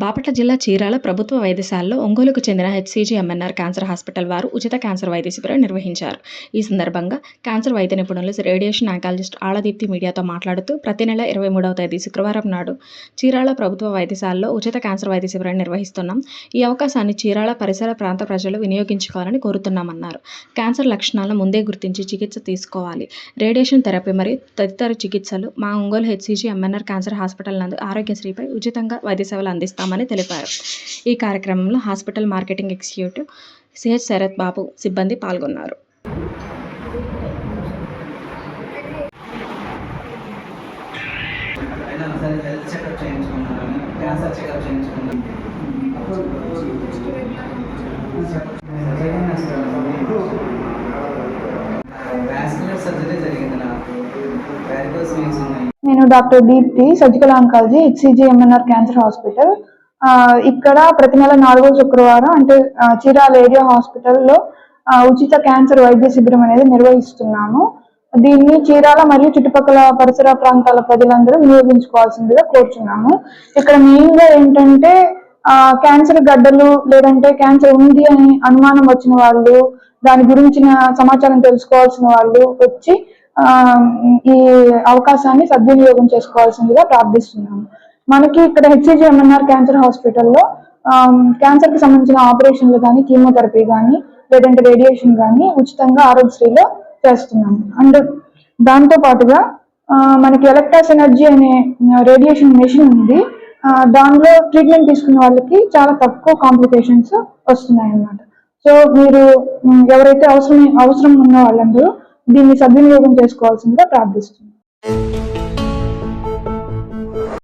బాపట్ల జిల్లా చీరాల ప్రభుత్వ వైద్యశాలలో ఒంగోలుకు చెందిన హెచ్సీజీ ఎంఎన్ఆర్ క్యాన్సర్ హాస్పిటల్ వారు ఉచిత క్యాన్సర్ వైద్య శిబిరం నిర్వహించారు. ఈ సందర్భంగా క్యాన్సర్ వైద్య నిపుణులు రేడియేషన్ ఆంకాలజిస్ట్ ఆళదీప్తి మీడియాతో మాట్లాడుతూ ప్రతి నెల ఇరవై మూడవ తేదీ శుక్రవారం నాడు చీరాల ప్రభుత్వ వైద్యశాలలో ఉచిత క్యాన్సర్ వైద్య శిబిరం నిర్వహిస్తున్నాం. ఈ అవకాశాన్ని చీరాల పరిసర ప్రాంత ప్రజలు వినియోగించుకోవాలని కోరుతున్నామన్నారు. క్యాన్సర్ లక్షణాలను ముందే గుర్తించి చికిత్స తీసుకోవాలి. రేడియేషన్ థెరపీ మరియు తదితర చికిత్సలు మా Ongole HCG MNR cancer hospital నందు ఆరోగ్యశ్రీపై ఉచితంగా వైద్య సేవలు అందిస్తాం అందిస్తామని తెలిపారు. ఈ కార్యక్రమంలో hospital marketing executive CH Sharath Babu సిబ్బంది పాల్గొన్నారు. నేను doctor Deepthi surgical oncology HCG MNR cancer hospital. ఇక్కడ ప్రతి నెల నాలుగో శుక్రవారం అంటే చీరాల ఏరియా హాస్పిటల్లో ఉచిత క్యాన్సర్ వైద్య శిబిరం అనేది నిర్వహిస్తున్నాము. దీన్ని చీరాల మరియు చుట్టుపక్కల పరిసర ప్రాంతాల ప్రజలందరూ వినియోగించుకోవాల్సిందిగా కోరుచున్నాము. ఇక్కడ మెయిన్గా ఏంటంటే ఆ, క్యాన్సర్ గడ్డలు లేదంటే క్యాన్సర్ ఉంది అని అనుమానం వచ్చిన వాళ్ళు దాని గురించిన సమాచారం తెలుసుకోవాల్సిన వాళ్ళు వచ్చి ఈ అవకాశాన్ని సద్వినియోగం చేసుకోవాల్సిందిగా ప్రార్థిస్తున్నాము. మనకి ఇక్కడ హెచ్సిజిఎంఎన్ఆర్ క్యాన్సర్ హాస్పిటల్లో క్యాన్సర్కి సంబంధించిన ఆపరేషన్లు కానీ కీమోథెరపీ కానీ లేదంటే రేడియేషన్ కానీ ఉచితంగా ఆరోగ్యశ్రీలో చేస్తున్నాం అండ్ దాంతో పాటుగా మనకి ఎలక్ట్రాస్ ఎనర్జీ అనే రేడియేషన్ మెషిన్ ఉంది. దానిలో ట్రీట్మెంట్ తీసుకున్న వాళ్ళకి చాలా తక్కువ కాంప్లికేషన్స్ వస్తున్నాయి అన్నమాట సో మీరు ఎవరైతే అవసరం అవసరం ఉన్న వాళ్ళందరూ దీన్ని సద్వినియోగం చేసుకోవాల్సిందిగా ప్రార్థిస్తున్నారు